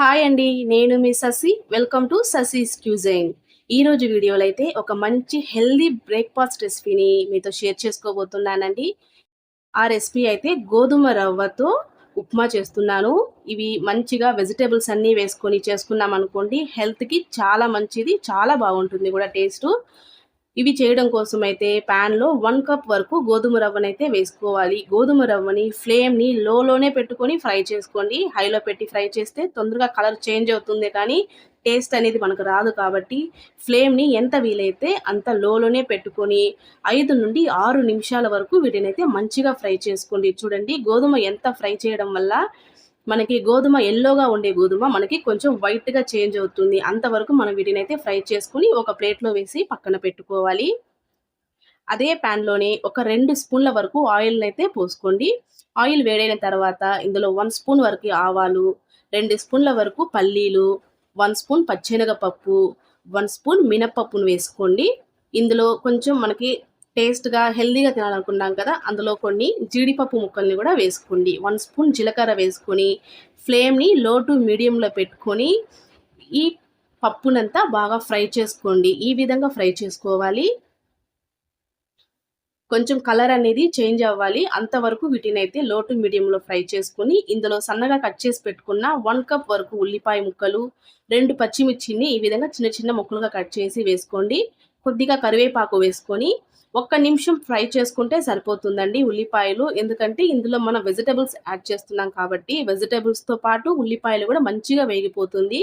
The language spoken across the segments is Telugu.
హాయ్ అండి నేను మీ Sasi. Welcome to Sasi's cuisine ఈరోజు వీడియోలో అయితే ఒక మంచి హెల్దీ బ్రేక్ఫాస్ట్ రెసిపీని మీతో షేర్ చేసుకోబోతున్నానండి. ఆ రెసిపీ అయితే గోధుమ రవ్వతో ఉప్మా చేస్తున్నాను. ఇవి మంచిగా వెజిటేబుల్స్ అన్నీ వేసుకొని చేసుకున్నాం అనుకోండి హెల్త్కి చాలా మంచిది చాలా బాగుంటుంది కూడా టేస్ట్ ఇవి చేయడం కోసం అయితే ప్యాన్లో వన్ కప్ వరకు గోధుమ రవ్వనైతే వేసుకోవాలి. గోధుమ రవ్వని ఫ్లేమ్ని లోలోనే పెట్టుకొని ఫ్రై చేసుకోండి. హైలో పెట్టి ఫ్రై చేస్తే తొందరగా కలర్ చేంజ్ అవుతుంది కానీ టేస్ట్ అనేది మనకు రాదు కాబట్టి ఫ్లేమ్ని ఎంత వీలైతే అంత లోలోనే పెట్టుకొని ఐదు నుండి ఆరు నిమిషాల వరకు వీటినైతే మంచిగా ఫ్రై చేసుకోండి. చూడండి గోధుమ ఎంత ఫ్రై చేయడం వల్ల మనకి గోధుమ ఎల్లోగా ఉండే గోధుమ మనకి కొంచెం వైట్గా చేంజ్ అవుతుంది. అంతవరకు మనం వీటిని అయితే ఫ్రై చేసుకుని ఒక ప్లేట్లో వేసి పక్కన పెట్టుకోవాలి. అదే ప్యాన్లోనే ఒక రెండు స్పూన్ల వరకు ఆయిల్ని అయితే పోసుకోండి. ఆయిల్ వేడైన తర్వాత ఇందులో వన్ స్పూన్ వరకు ఆవాలు రెండు స్పూన్ల వరకు పల్లీలు వన్ స్పూన్ పచ్చెనగపప్పు వన్ స్పూన్ మినప్పప్పును వేసుకోండి. ఇందులో కొంచెం మనకి టేస్ట్గా హెల్దీగా తినాలనుకున్నాం కదా అందులో కొన్ని జీడిపప్పు ముక్కల్ని కూడా వేసుకోండి. వన్ స్పూన్ జీలకర్ర వేసుకొని ఫ్లేమ్ని లో టు మీడియంలో పెట్టుకొని ఈ పప్పునంతా బాగా ఫ్రై చేసుకోండి. ఈ విధంగా ఫ్రై చేసుకోవాలి. కొంచెం కలర్ అనేది చేంజ్ అవ్వాలి. అంతవరకు వీటిని అయితే లో టు మీడియంలో ఫ్రై చేసుకుని ఇందులో సన్నగా కట్ చేసి పెట్టుకున్న వన్ కప్ వరకు ఉల్లిపాయ ముక్కలు రెండు పచ్చిమిర్చిని ఈ విధంగా చిన్న చిన్న ముక్కలుగా కట్ చేసి వేసుకోండి. కొద్దిగా కరివేపాకు వేసుకొని ఒక్క నిమిషం ఫ్రై చేసుకుంటే సరిపోతుందండి ఉల్లిపాయలు. ఎందుకంటే ఇందులో మనం వెజిటబుల్స్ యాడ్ చేస్తున్నాం కాబట్టి వెజిటబుల్స్తో పాటు ఉల్లిపాయలు కూడా మంచిగా వేగిపోతుంది.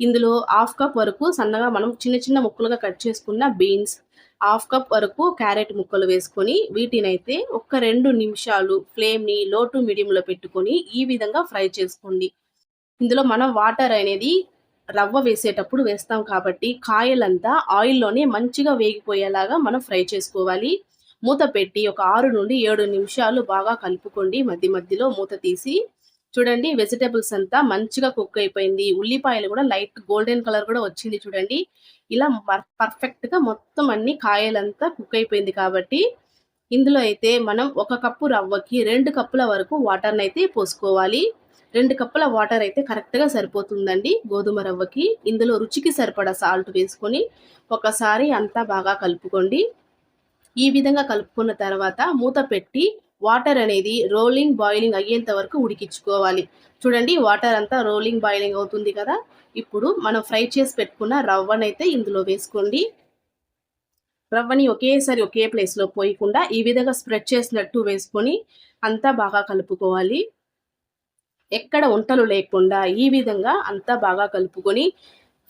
ఇందులో హాఫ్ కప్ వరకు సన్నగా మనం చిన్న చిన్న ముక్కలుగా కట్ చేసుకున్న బీన్స్ హాఫ్ కప్ వరకు క్యారెట్ ముక్కలు వేసుకొని వీటినైతే ఒక్క రెండు నిమిషాలు ఫ్లేమ్ని లో టు మీడియంలో పెట్టుకొని ఈ విధంగా ఫ్రై చేసుకోండి. ఇందులో మనం వాటర్ అనేది రవ్వ వేసేటప్పుడు వేస్తాం కాబట్టి కాయలంతా ఆయిల్లోనే మంచిగా వేగిపోయేలాగా మనం ఫ్రై చేసుకోవాలి. మూత పెట్టి ఒక ఆరు నుండి ఏడు నిమిషాలు బాగా కలుపుకోండి మధ్య మధ్యలో మూత తీసి. చూడండి వెజిటేబుల్స్ అంతా మంచిగా కుక్ అయిపోయింది. ఉల్లిపాయలు కూడా లైట్ గోల్డెన్ కలర్ కూడా వచ్చింది చూడండి. ఇలా పర్ఫెక్ట్గా మొత్తం అన్ని కాయలంతా కుక్ అయిపోయింది కాబట్టి ఇందులో అయితే మనం ఒక కప్పు రవ్వకి రెండు కప్పుల వరకు వాటర్ని అయితే పోసుకోవాలి. రెండు కప్పుల వాటర్ అయితే కరెక్ట్గా సరిపోతుందండి. గోధుమ రవ్వకి ఇందులో రుచికి సరిపడా సాల్ట్ వేసుకొని ఒకసారి అంతా బాగా కలుపుకోండి. ఈ విధంగా కలుపుకున్న తర్వాత మూత పెట్టి వాటర్ అనేది రోలింగ్ బాయిలింగ్ అయ్యేంత వరకు ఉడికించుకోవాలి. చూడండి వాటర్ అంతా రోలింగ్ బాయిలింగ్ అవుతుంది కదా? ఇప్పుడు మనం ఫ్రై చేసి పెట్టుకున్న రవ్వనైతే ఇందులో వేసుకోండి. రవ్వని ఒకేసారి ఒకే ప్లేస్లో పోయకుండా ఈ విధంగా స్ప్రెడ్ చేసినట్టు వేసుకొని అంతా బాగా కలుపుకోవాలి. ఎక్కడ వంటలు లేకుండా ఈ విధంగా అంతా బాగా కలుపుకొని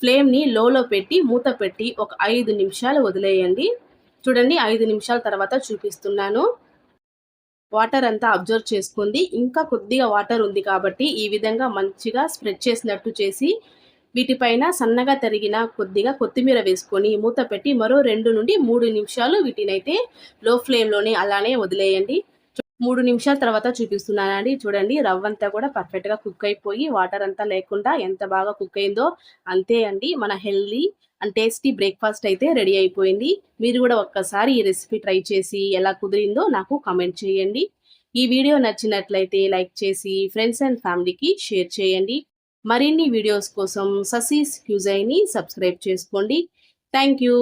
ఫ్లేమ్ని లోలో పెట్టి మూత పెట్టి ఒక ఐదు నిమిషాలు వదిలేయండి. చూడండి ఐదు నిమిషాల తర్వాత చూపిస్తున్నాను. వాటర్ అంతా అబ్జర్వ్ చేసుకుంది ఇంకా కొద్దిగా వాటర్ ఉంది కాబట్టి ఈ విధంగా మంచిగా స్ప్రెడ్ చేసినట్టు చేసి వీటిపైన సన్నగా తరిగిన కొద్దిగా కొత్తిమీర వేసుకొని మూత పెట్టి మరో రెండు నుండి మూడు నిమిషాలు వీటినైతే లో ఫ్లేమ్లోనే అలానే వదిలేయండి. మూడు నిమిషాల తర్వాత చూపిస్తున్నానండి. చూడండి రవ్వ అంతా కూడా పర్ఫెక్ట్గా కుక్ అయిపోయి వాటర్ అంతా లేకుండా ఎంత బాగా కుక్ అయిందో అంతే అండి. మన హెల్దీ అండ్ టేస్టీ బ్రేక్ఫాస్ట్ అయితే రెడీ అయిపోయింది. మీరు కూడా ఒక్కసారి ఈ రెసిపీ ట్రై చేసి ఎలా కుదిరిందో నాకు కమెంట్ చేయండి. ఈ వీడియో నచ్చినట్లయితే లైక్ చేసి ఫ్రెండ్స్ అండ్ ఫ్యామిలీకి షేర్ చేయండి. మరిన్ని వీడియోస్ కోసం ససీస్ క్యూజైని సబ్స్క్రైబ్ చేసుకోండి. Thank you